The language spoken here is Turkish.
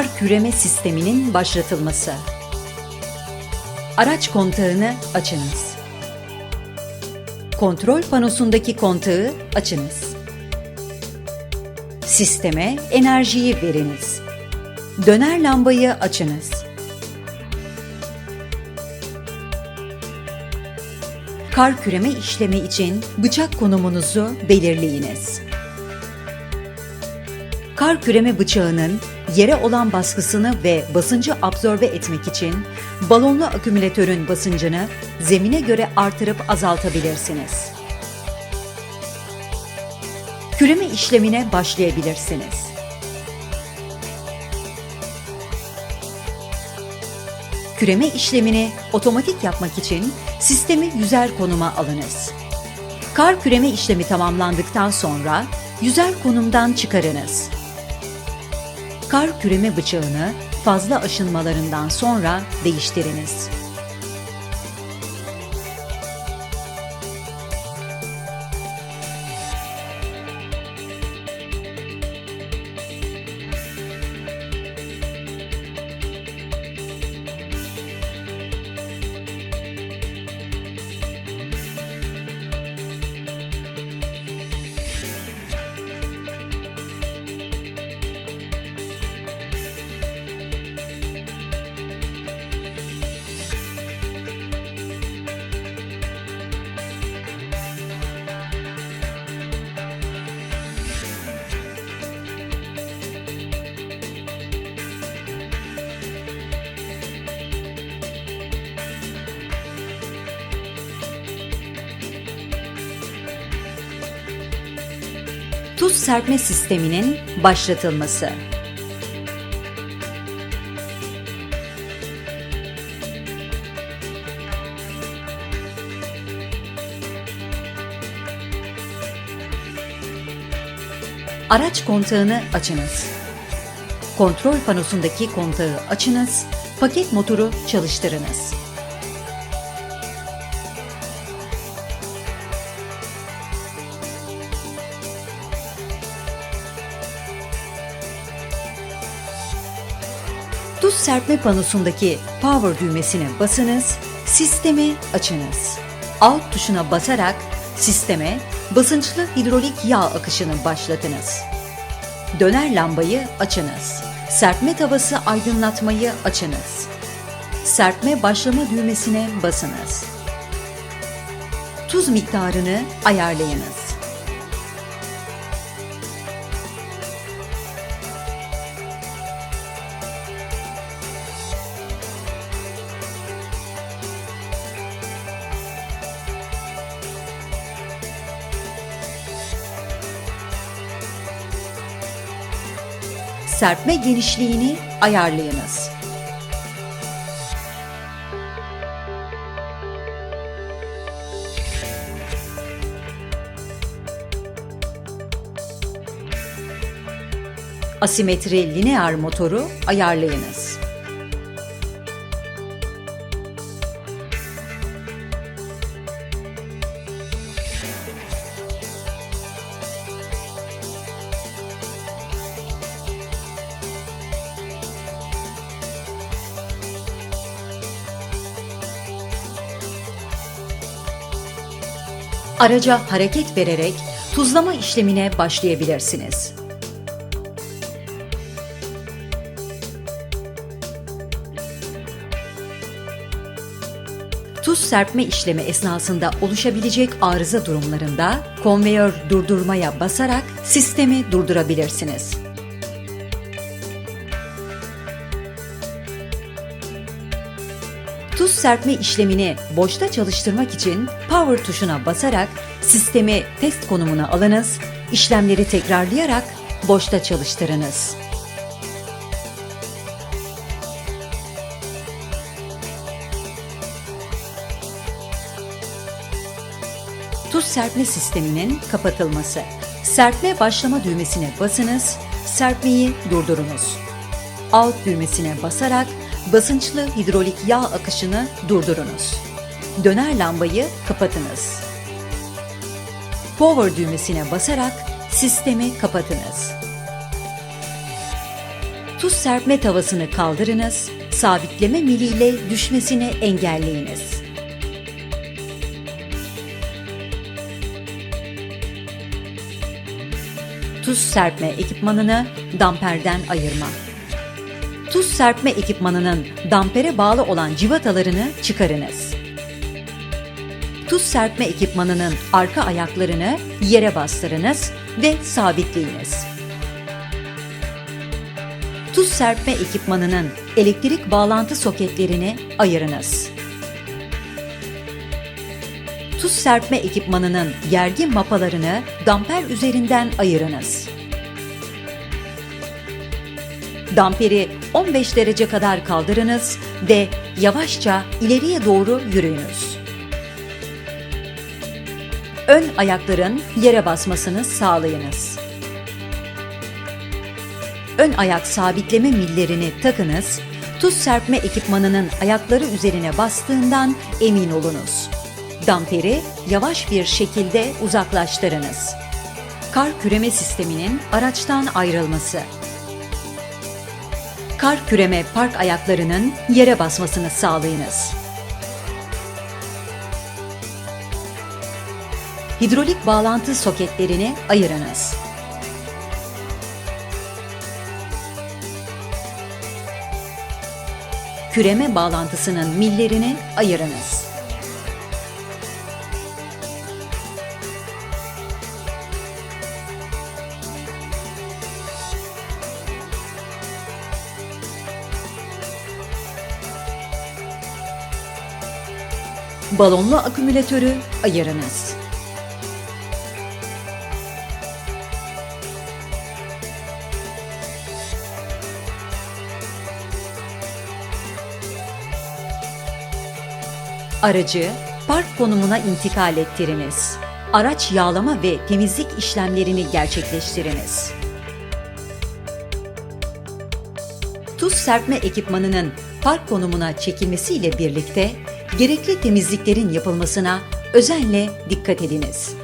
Kar küreme sisteminin başlatılması. Araç kontağını açınız. Kontrol panosundaki kontağı açınız. Sisteme enerjiyi veriniz. Döner lambayı açınız. Kar küreme işlemi için bıçak konumunuzu belirleyiniz. Kar küreme bıçağının yere olan baskısını ve basıncı absorbe etmek için balonlu akümülatörün basıncını zemine göre artırıp azaltabilirsiniz. Küreme işlemine başlayabilirsiniz. Küreme işlemini otomatik yapmak için sistemi yüzer konuma alınız. Kar küreme işlemi tamamlandıktan sonra yüzer konumdan çıkarınız. Kar küreme bıçağını fazla aşınmalarından sonra değiştiriniz. Tuz serpme sisteminin başlatılması. Araç kontağını açınız. Kontrol panosundaki kontağı açınız, paket motoru çalıştırınız. Serpme panosundaki power düğmesine basınız, sistemi açınız. Alt tuşuna basarak sisteme basınçlı hidrolik yağ akışını başlatınız. Döner lambayı açınız. Serpme tavası aydınlatmayı açınız. Serpme başlama düğmesine basınız. Tuz miktarını ayarlayınız. Serpme genişliğini ayarlayınız. Asimetri lineer motoru ayarlayınız. Araca hareket vererek tuzlama işlemine başlayabilirsiniz. Tuz serpme işlemi esnasında oluşabilecek arıza durumlarında konveyör durdurmaya basarak sistemi durdurabilirsiniz. Serpme işlemini boşta çalıştırmak için power tuşuna basarak sistemi test konumuna alınız, işlemleri tekrarlayarak boşta çalıştırınız. Tuz serpme sisteminin kapatılması. Serpme başlama düğmesine basınız, serpmeyi durdurunuz. Alt düğmesine basarak basınçlı hidrolik yağ akışını durdurunuz. Döner lambayı kapatınız. Power düğmesine basarak sistemi kapatınız. Tuz serpme tavasını kaldırınız, sabitleme miliyle düşmesini engelleyiniz. Tuz serpme ekipmanını damperden ayırma. Tuz serpme ekipmanının dampere bağlı olan civatalarını çıkarınız. Tuz serpme ekipmanının arka ayaklarını yere bastırınız ve sabitleyiniz. Tuz serpme ekipmanının elektrik bağlantı soketlerini ayırınız. Tuz serpme ekipmanının gergin mapalarını damper üzerinden ayırınız. Damperi 15 derece kadar kaldırınız ve yavaşça ileriye doğru yürüyünüz. Ön ayakların yere basmasını sağlayınız. Ön ayak sabitleme millerini takınız, tuz serpme ekipmanının ayakları üzerine bastığından emin olunuz. Damperi yavaş bir şekilde uzaklaştırınız. Kar küreme sisteminin araçtan ayrılması. Kar küreme park ayaklarının yere basmasını sağlayınız. Hidrolik bağlantı soketlerini ayırınız. Küreme bağlantısının millerini ayırınız. Balonlu akümülatörü ayırınız. Aracı park konumuna intikal ettiriniz. Araç yağlama ve temizlik işlemlerini gerçekleştiriniz. Tuz serpme ekipmanının park konumuna çekilmesiyle birlikte gerekli temizliklerin yapılmasına özenle dikkat ediniz.